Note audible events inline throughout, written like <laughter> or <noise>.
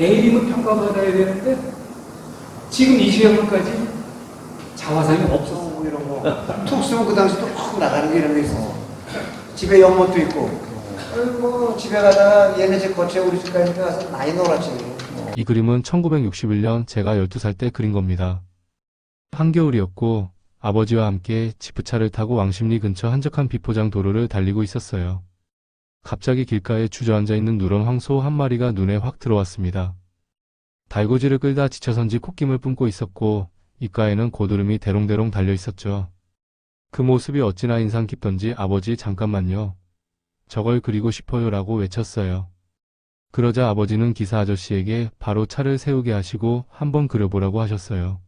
내일이면 평가받아야 되는데 지금 이 시간까지 자화상이 없었어. 뭐 이런 거. <laughs> 툭 쓰면 그 당시 또확 나가는 게 이런 게 있어. 집에 연못도 있고. 아이고 집에 가다가 얘네 집 거쳐 우리 집까지 가서 많이 놀았지. 이 그림은 1961년 제가 12살 때 그린 겁니다. 한겨울이었고 아버지와 함께 지프차를 타고 왕십리 근처 한적한 비포장 도로를 달리고 있었어요. 갑자기 길가에 주저앉아 있는 누런 황소 한 마리가 눈에 확 들어왔습니다. 달고지를 끌다 지쳐선지 콧김을 뿜고 있었고 입가에는 고드름이 대롱대롱 달려 있었죠. 그 모습이 어찌나 인상 깊던지 아버지 잠깐만요. 저걸 그리고 싶어요라고 외쳤어요. 그러자 아버지는 기사 아저씨에게 바로 차를 세우게 하시고 한번 그려보라고 하셨어요.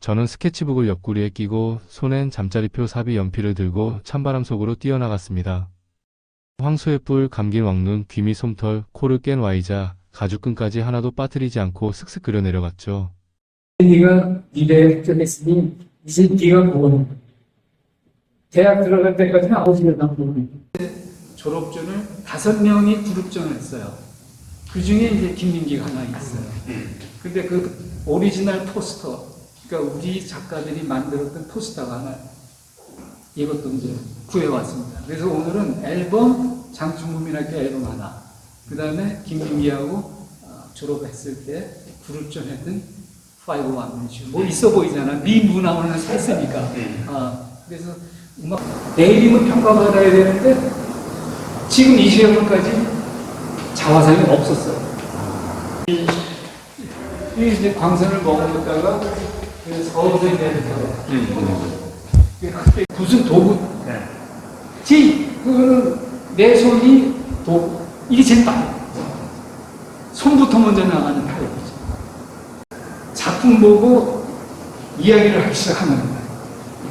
저는 스케치북을 옆구리에 끼고 손엔 잠자리표 사비 연필을 들고 찬바람 속으로 뛰어나갔습니다. 황소의 뿔, 감긴 왕눈, 귀미 솜털, 코를 깬 와이자, 가죽끈까지 하나도 빠뜨리지 않고 슥슥 그려 내려갔죠. 네가 미래에 합격했으니 이제 네가 보는 거야. 대학 들어갈 때까지는 아버지가 나 보는 거야. 졸업전을 다섯 명이 그룹전을 했어요. 그 중에 이제 김민기가 하나 있어요. 근데 그 오리지널 포스터, 그러니까 우리 작가들이 만들었던 포스터가 하나 이것도 이제 구해왔습니다. 그래서 오늘은 앨범 장충문민학교 앨범 하나, 그 다음에 김민기하고 어, 졸업했을 때 그룹전 했던 파이브 완맨쇼. 뭐 있어 보이잖아. 미문화원을 했으니까. 아, 그래서 음악 내일이면 평가받아야 되는데 지금 이 시간까지 자화상이 없었어요. 이, 이 이제 광선을 먹었다가 그 서울에 내렸다가 그때 무슨 도구? 지 그거는 내 손이 도구. 이게 제일 빨라. 손부터 먼저 나가는 타입이죠. 작품 보고 이야기를 하기 시작하는 거야.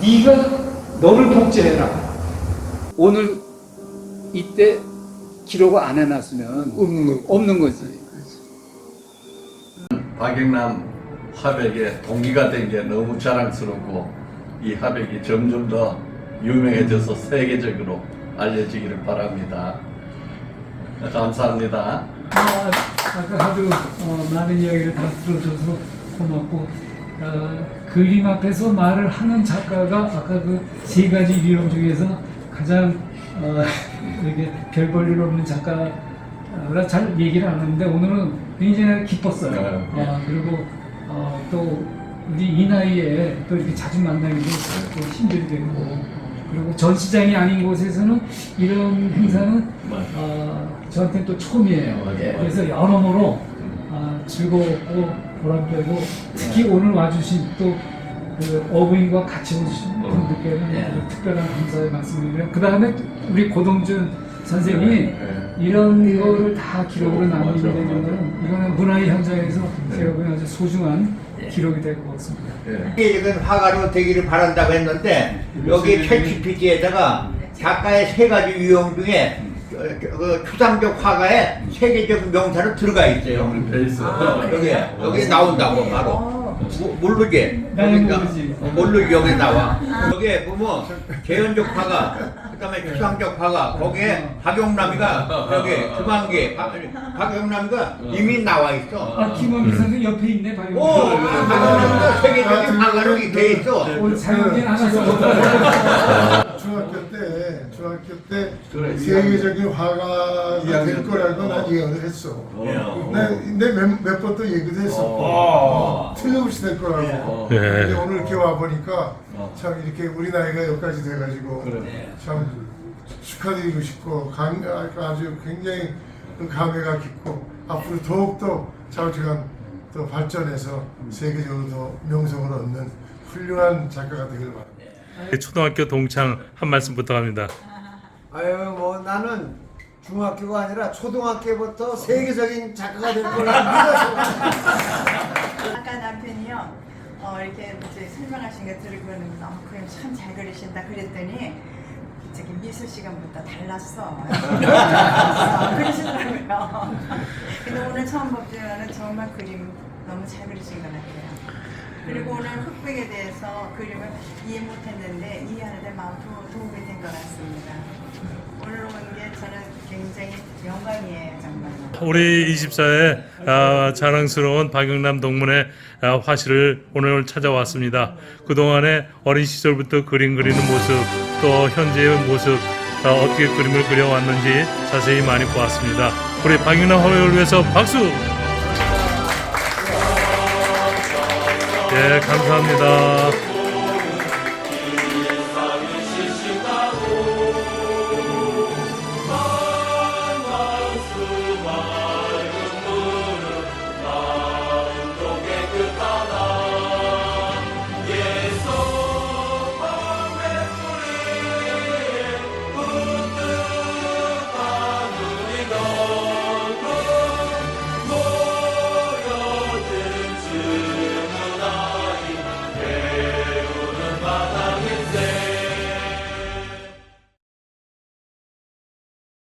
네가 너를 복제해라. 오늘 이때 기록을 안 해놨으면 없는 거 없는 거지. 박영남 화백의 동기가 된 게 너무 자랑스럽고 이 화백이 점점 더 유명해져서 세계적으로 알려지기를 바랍니다. 감사합니다. 아, 아까 하도 어, 많은 이야기를 다 들어줘서 고맙고 어, 그림 앞에서 말을 하는 작가가 아까 그 세 가지 이름 중에서 가장 어, 별볼일 없는 작가라 잘 얘기를 안 하는데 오늘은 굉장히 기뻤어요. 네. 어, 그리고 어, 또 우리 이 나이에 또 이렇게 자주 만나기도 또 힘들게 되고 그리고 전 시장이 아닌 곳에서는 이런 행사는 어, 저한테는 또 처음이에요. 맞아요. 그래서 여러모로 어, 즐거웠고 보람되고 특히 오늘 와주신 또 그 어부인과 같이 오신 분들께는 네. 특별한 감사의 말씀드리고요. 그 다음에 우리 고동준 선생님이 네. 이런 거를 다 기록으로 맞아, 남기게 되는 거는 이거는 문화의 현장에서 네. 제가 보기엔 아주 소중한 기록이 될 것 같습니다. 예. 이건 화가로 되기를 바란다고 했는데 여기 챗GPT에다가 작가의 세 가지 유형 중에 어, 그 추상적 화가의 세계적 명사로 들어가 있어요. 베이스. 여기 여기 나온다고 바로 모- 모르지? 나는 그러니까 모르지. 어, 모르지 여기 나와. 여기에 보면 재현적 화가 그다음에 추상적 화가 거기에 박용남이가 여기 금왕기 박- 박용남이가 이미 나와 있어. 아 김원미 선생 옆에 있네 박영. 오, 박용남이가 세계적인 화가로 돼 있어. 오늘 사용진 않았어. 중학교 때 중학교 때 그래, 세계적인 화가가 될 거라고 난 어. 예언을 했어. 어. 내내몇 번 또 얘기도 했었고 어. 틀림없이 될 거라고. 어. 근데 오늘 이렇게 와 보니까 어. 참 이렇게 우리 나이가 여기까지 돼가지고 그래. 참 축하드리고 싶고 감, 아주 굉장히 그 감회가 깊고 앞으로 더욱더 자우지간 더 발전해서 세계적으로 더 명성을 얻는 훌륭한 작가가 되길 바랍니다. 초등학교 동창 한 말씀 부탁합니다. 아유 뭐 나는 중학교가 아니라 초등학교부터 세계적인 작가가 될 거라 믿어서. 아까 남편이요 어, 이렇게 이제 설명하신 거 들으고는 너무 그림 참 잘 그리신다 그랬더니 저기 미술 시간부터 달랐어 달랐어. <laughs> 그러시더라고요 근데 오늘 처음 볼 때는 정말 그림 너무 잘 그리신 것 같아요 그리고 오늘 흑백에 대해 서 그림을 이해 못했는데 이해하는데 마음 도, 도움이 된 것 같습니다. 오늘 온 게 저는 굉장히 영광이에요, 정말. 우리 24회 아, 자랑스러운 박영남 동문의 아, 화실을 오늘 찾아왔습니다. 그동안에 어린 시절부터 그림 그리는 모습 또 현재의 모습 아, 어떻게 그림을 그려왔는지 자세히 많이 보았습니다. 우리 박영남 화백을 위해서 박수! 예, 감사합니다.